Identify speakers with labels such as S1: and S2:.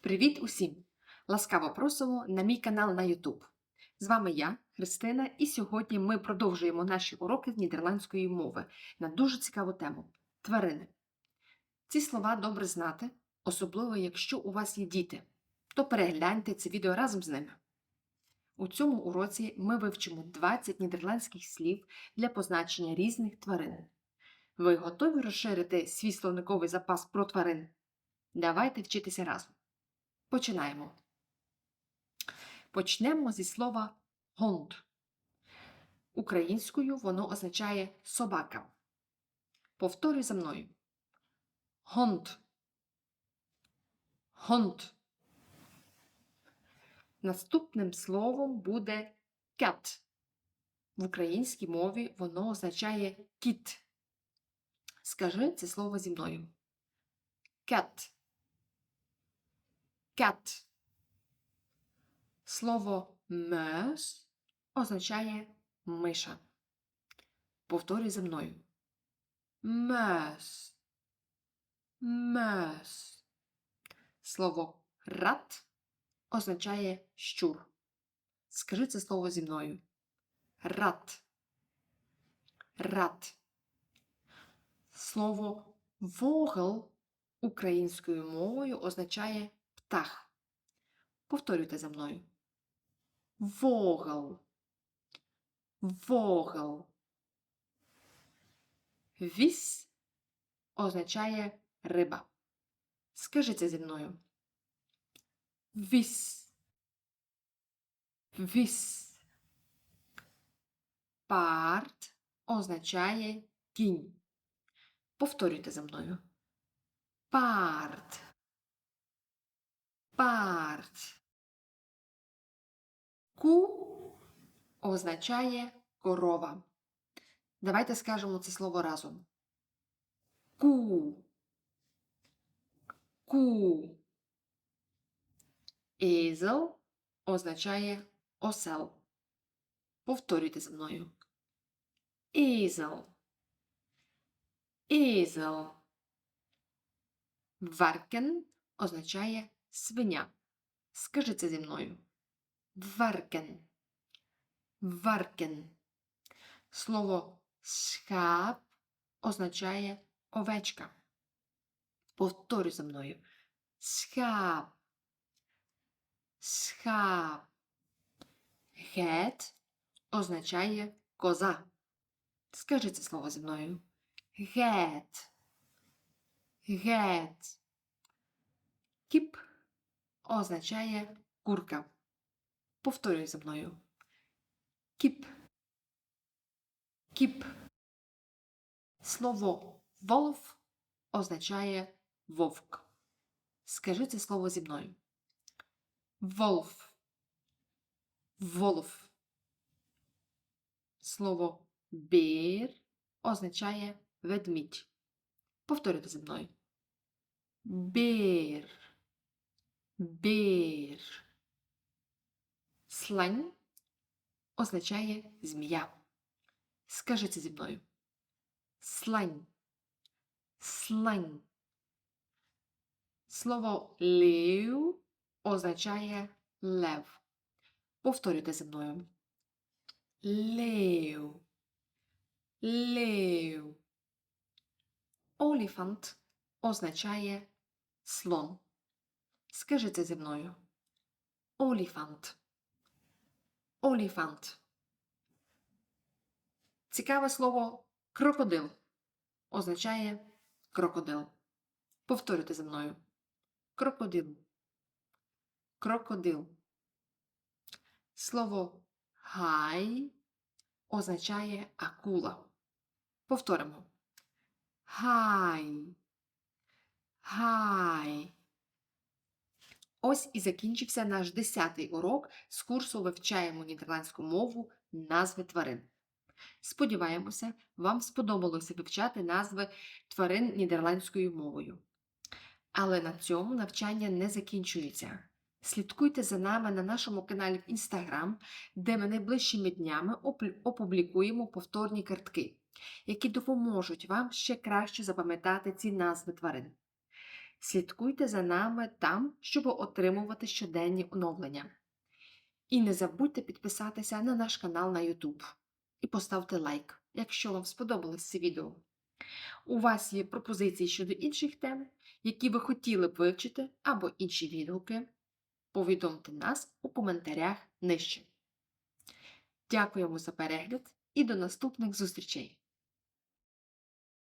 S1: Привіт усім! Ласкаво просимо на мій канал на YouTube. З вами я, Христина, і сьогодні ми продовжуємо наші уроки з нідерландської мови на дуже цікаву тему тварини. Ці слова добре знати, особливо якщо у вас є діти, то перегляньте це відео разом з ними. У цьому уроці ми вивчимо 20 нідерландських слів для позначення різних тварин. Ви готові розширити свій словниковий запас про тварин? Давайте вчитися разом. Починаємо. Почнемо зі слова гонд. Українською воно означає собака. Повторюй за мною. Гонд. Гонд. Наступним словом буде cat. В українській мові воно означає кіт. Скажи це слово зі мною. Cat. Cat. Слово мес означає миша. Повторюй за мною. Мес. Мес. Слово рат означає щур. Скажи це слово зі мною. Рат. Рат. Слово вогел українською мовою означає птах. Повторюйте за мною. Вогел. Вогел. Віс означає риба. Скажи зі мною. Віс. Віс. Парт означає кінь. Повторюйте за мною. Парт. Парт. Ку означає корова. Давайте скажемо це слово разом. Ку. Ку. Езел означає осел. Повторюйте за мною. Езел. Езел. Варкен означає свиня. Скажи це зі мною. Варкен. Варкен. Слово схаб означає овечка. Повторюй за мною. Схаб. Схаб. Гет означає коза. Скажи це слово зі мною. Гет. Гет. Кіп означає курка. Повторюй за мною. Кіп. Кіп. Слово волф означає вовк. Скажи це слово зі мною. Волф. Волф. Слово бір означає ведмідь. Повторюйте зі мною. Бір. Бір. Слань означає змія. Скажи зі мною. Слань. Слань. Слово лев означає лев. Повторюйте зі мною. Лев. Лев. Оліфант означає слон. Скажи зі мною. Оліфант. Оліфант. Цікаве слово крокодил означає крокодил. Повторюйте за мною. Крокодил. Крокодил. Слово гай означає акула. Повторимо. Гай. Гай. Ось і закінчився наш 10-й урок з курсу Вивчаємо нідерландську мову назви тварин. Сподіваємося, вам сподобалося вивчати назви тварин нідерландською мовою. Але на цьому навчання не закінчується. Слідкуйте за нами на нашому каналі в Instagram, де ми найближчими днями опублікуємо повторні картки, які допоможуть вам ще краще запам'ятати ці назви тварин. Слідкуйте за нами там, щоб отримувати щоденні оновлення. І не забудьте підписатися на наш канал на YouTube і поставте лайк, якщо вам сподобалось це відео. У вас є пропозиції щодо інших тем, які ви хотіли б вивчити, або інші відгуки, повідомте нас у коментарях нижче. Дякуємо за перегляд і до наступних зустрічей!